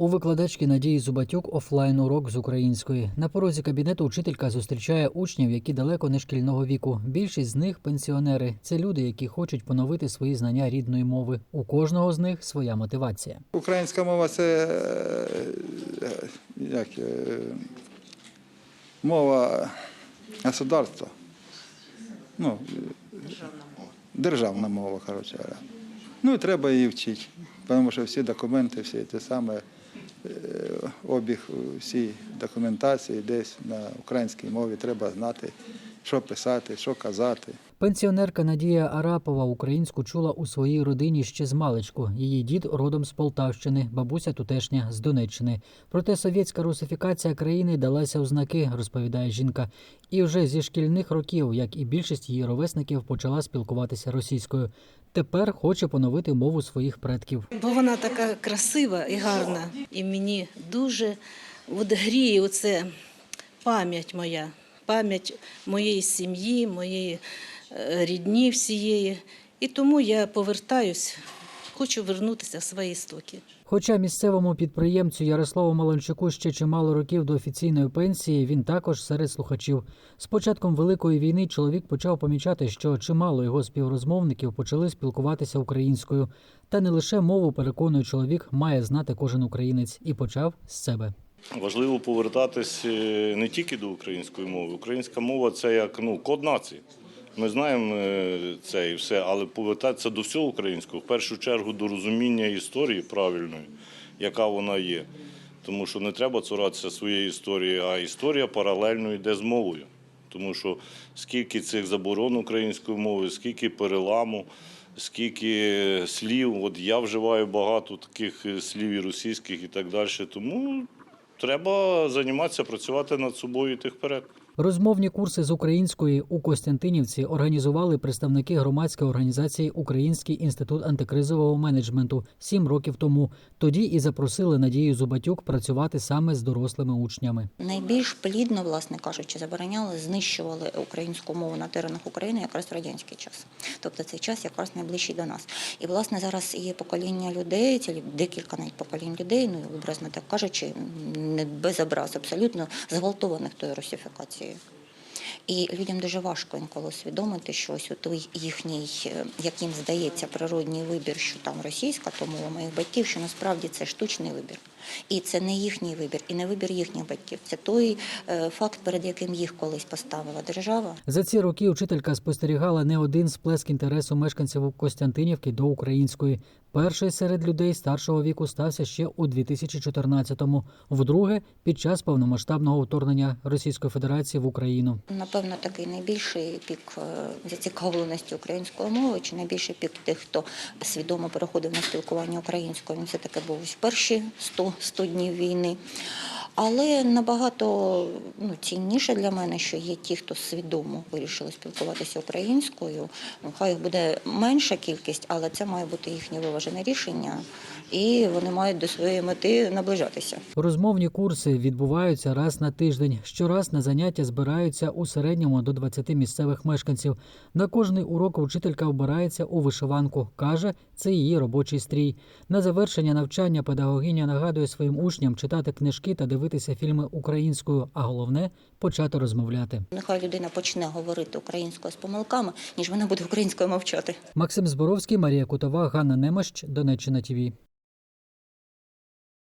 У викладачки Надії Зубатюк офлайн урок з української. На порозі кабінету учителька зустрічає учнів, які далеко не шкільного віку. Більшість з них пенсіонери. Це люди, які хочуть поновити свої знання рідної мови. У кожного з них своя мотивація. Українська мова це е, як, е, мова государства. Ну, державна мова, коротше. Ну і треба її вчити, тому що всі документи, всі те саме, е, обіг всієї документації десь на українській мові треба знати, що писати, що казати. Пенсіонерка Надія Арапова українську чула у своїй родині ще з маличку. Її дід родом з Полтавщини, бабуся тутешня з Донеччини. Проте совєтська русифікація країни далася у знаки, розповідає жінка. І вже зі шкільних років, як і більшість її ровесників, почала спілкуватися російською. Тепер хоче поновити мову своїх предків. Бо вона така красива і гарна. І мені дуже от гріє оце пам'ять моя, пам'ять моєї сім'ї, моєї е, рідні всієї. І тому я повертаюсь, хочу вернутися в свої істоки. Хоча місцевому підприємцю Ярославу Маланчуку ще чимало років до офіційної пенсії, він також серед слухачів. З початком великої війни чоловік почав помічати, що чимало його співрозмовників почали спілкуватися українською. Та не лише мову переконує чоловік, має знати кожен українець, і почав з себе. Важливо повертатись е, не тільки до української мови. Українська мова це як ну, код нації. Ми знаємо е, це і все, але повертатися до всього українського, в першу чергу до розуміння історії правильної, яка вона є. Тому що не треба цуратися своєї історії, а історія паралельно йде з мовою. Тому що скільки цих заборон української мови, скільки переламу, скільки слів. От я вживаю багато таких е, слів і російських і так далі. Тому треба займатися, працювати над собою і йти вперед. Розмовні курси з української у Костянтинівці організували представники громадської організації Український інститут антикризового менеджменту сім років тому. Тоді і запросили Надію Зубатюк працювати саме з дорослими учнями. Найбільш плідно, власне кажучи, забороняли, знищували українську мову на теренах України якраз в радянський час. Тобто цей час якраз найближчий до нас. І власне зараз є покоління людей, цілі декілька навіть поколінь людей, ну образно так кажучи, не без образ, абсолютно зґвалтованих тою русифікацією. І людям дуже важко інколи усвідомити, що ось той їхній, е, як здається, природній вибір, що там російська, то мова моїх батьків, що насправді це штучний вибір. І це не їхній вибір, і не вибір їхніх батьків. Це той е, факт, перед яким їх колись поставила держава. За ці роки учителька спостерігала не один сплеск інтересу мешканців Костянтинівки до української. Перший серед людей старшого віку стався ще у 2014-му, вдруге під час повномасштабного вторгнення Російської Федерації в Україну. Напевно, такий найбільший пік е, зацікавленості української мови, чи найбільший пік тих, хто свідомо переходив на спілкування українською. Він все таки був в перші 100, 100 днів війни. Але набагато ну, цінніше для мене, що є ті, хто свідомо вирішили спілкуватися українською. Ну, хай їх буде менша кількість, але це має бути їхнє виважене рішення, і вони мають до своєї мети наближатися. Розмовні курси відбуваються раз на тиждень. Щораз на заняття збираються у середньому до 20 місцевих мешканців. На кожний урок вчителька обирається у вишиванку. каже, це її робочий стрій. На завершення навчання педагогиня нагадує своїм учням читати книжки та дивитися фільми українською, а головне почати розмовляти. Нехай людина почне говорити українською з помилками, ніж вона буде українською мовчати. Максим Зборовський, Марія Кутова, Ганна Немощ, Донеччина ТІВІ.